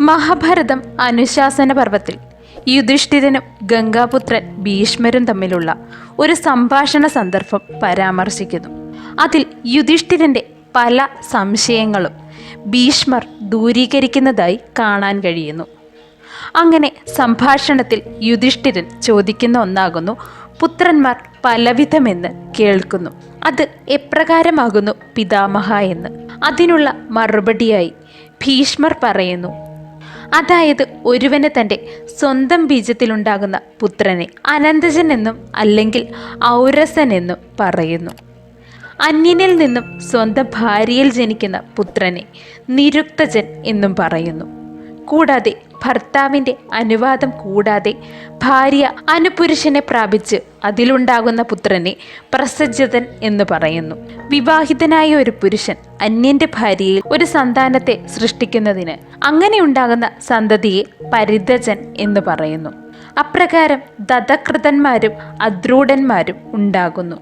മഹാഭാരതം അനുശാസന പർവത്തിൽ യുധിഷ്ഠിരനും ഗംഗാപുത്രൻ ഭീഷ്മരും തമ്മിലുള്ള ഒരു സംഭാഷണ സന്ദർഭം പരാമർശിക്കുന്നു. അതിൽ യുധിഷ്ഠിരന്റെ പല സംശയങ്ങളും ഭീഷ്മർ ദൂരീകരിക്കുന്നതായി കാണാൻ കഴിയുന്നു. അങ്ങനെ സംഭാഷണത്തിൽ യുധിഷ്ഠിരൻ ചോദിക്കുന്ന ഒന്നാകുന്നു പുത്രന്മാർ പലവിധമെന്ന് കേൾക്കുന്നു. അത് എപ്രകാരമാകുന്നു പിതാമഹ എന്ന്? അതിനുള്ള മറുപടിയായി ഭീഷ്മർ പറയുന്നു അതായത് ഒരുവന് തന്റെ സ്വന്തം ബീജത്തിലുണ്ടാകുന്ന പുത്രനെ അനന്തജൻ എന്നും അല്ലെങ്കിൽ ഔരസൻ എന്നും പറയുന്നു. അന്യനിൽ നിന്നും സ്വന്തം ഭാര്യയിൽ ജനിക്കുന്ന പുത്രനെ നിരുക്തജൻ എന്നും പറയുന്നു. കൂടാതെ ഭർത്താവിന്റെ അനുവാദം കൂടാതെ ഭാര്യ അനുപുരുഷനെ പ്രാപിച്ച് അതിലുണ്ടാകുന്ന പുത്രനെ പ്രസജ്ജതൻ എന്ന് പറയുന്നു. വിവാഹിതനായ ഒരു പുരുഷൻ അന്യന്റെ ഭാര്യയിൽ ഒരു സന്താനത്തെ സൃഷ്ടിക്കുന്നതിന് അങ്ങനെ ഉണ്ടാകുന്ന സന്തതിയെ പരിതജൻ എന്ന് പറയുന്നു. അപ്രകാരം ദതകൃതന്മാരും അദ്രൂഢന്മാരും ഉണ്ടാകുന്നു.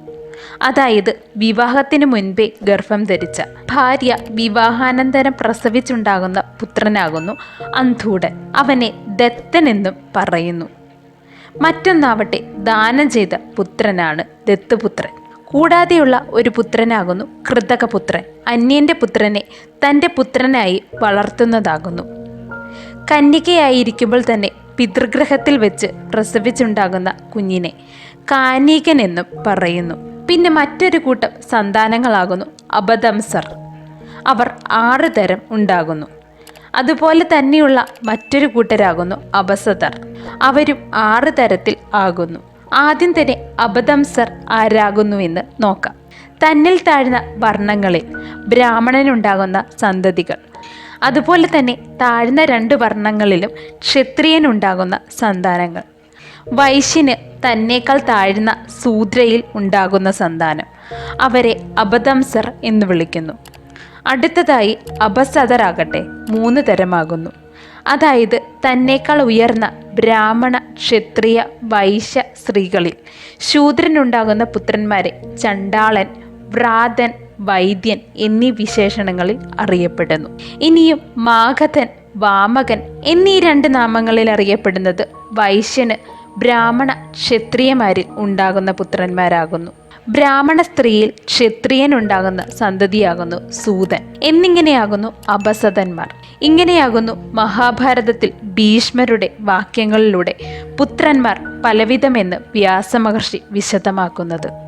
അതായത് വിവാഹത്തിന് മുൻപേ ഗർഭം ധരിച്ച ഭാര്യ വിവാഹാനന്തരം പ്രസവിച്ചുണ്ടാകുന്ന പുത്രനാകുന്നു അന്ധൂടൻ. അവനെ ദത്തനെന്നും പറയുന്നു. മറ്റൊന്നാവട്ടെ ദാനം ചെയ്ത പുത്രനാണ് ദത്തുപുത്രൻ. കൂടാതെയുള്ള ഒരു പുത്രനാകുന്നു കൃതകപുത്രൻ. അന്യന്റെ പുത്രനെ തന്റെ പുത്രനായി വളർത്തുന്നതാകുന്നു. കന്യകയായിരിക്കുമ്പോൾ തന്നെ പിതൃഗ്രഹത്തിൽ വെച്ച് പ്രസവിച്ചുണ്ടാകുന്ന കുഞ്ഞിനെ കാനീകൻ എന്നും പറയുന്നു. പിന്നെ മറ്റൊരു കൂട്ടം സന്താനങ്ങളാകുന്നു അബദംസർ. അവർ ആറ് തരം ഉണ്ടാകുന്നു. അതുപോലെ തന്നെയുള്ള മറ്റൊരു കൂട്ടരാകുന്നു അബസതർ അവരും ആറ് തരത്തിൽ ആകുന്നു. ആദ്യം തന്നെ അബദംസർ ആരാകുന്നുവെന്ന് നോക്കാം. തന്നിൽ താഴ്ന്ന വർണങ്ങളിൽ ബ്രാഹ്മണനുണ്ടാകുന്ന സന്തതികൾ. അതുപോലെ തന്നെ താഴ്ന്ന രണ്ട് വർണങ്ങളിലും ക്ഷത്രിയനുണ്ടാകുന്ന സന്താനങ്ങൾ. വൈശ്യന് തന്നേക്കാൾ താഴ്ന്ന സൂദ്രയിൽ ഉണ്ടാകുന്ന സന്താനം. അവരെ അബദംസർ എന്ന് വിളിക്കുന്നു. അടുത്തതായി അപസദരാകട്ടെ മൂന്ന് തരമാകുന്നു. അതായത് തന്നേക്കാൾ ഉയർന്ന ബ്രാഹ്മണ ക്ഷത്രിയ വൈശ്യ സ്ത്രീകളിൽ ശൂദ്രനുണ്ടാകുന്ന പുത്രന്മാരെ ചണ്ടാളൻ വ്രാതൻ വൈദ്യൻ എന്നീ വിശേഷണങ്ങളിൽ അറിയപ്പെടുന്നു. ഇനിയും മാഘതൻ വാമകൻ എന്നീ രണ്ട് നാമങ്ങളിൽ അറിയപ്പെടുന്നത് വൈശ്യന് ബ്രാഹ്മണ ക്ഷത്രിയമാരിൽ ഉണ്ടാകുന്ന പുത്രന്മാരാകുന്നു. ബ്രാഹ്മണ സ്ത്രീയിൽ ക്ഷത്രിയനുണ്ടാകുന്ന സന്തതിയാകുന്നു സൂതൻ. എന്നിങ്ങനെയാകുന്നു അപസതന്മാർ. ഇങ്ങനെയാകുന്നു മഹാഭാരതത്തിൽ ഭീഷ്മരുടെ വാക്യങ്ങളിലൂടെ പുത്രന്മാർ പലവിധമെന്ന് വ്യാസമഹർഷി വിശദമാക്കുന്നത്.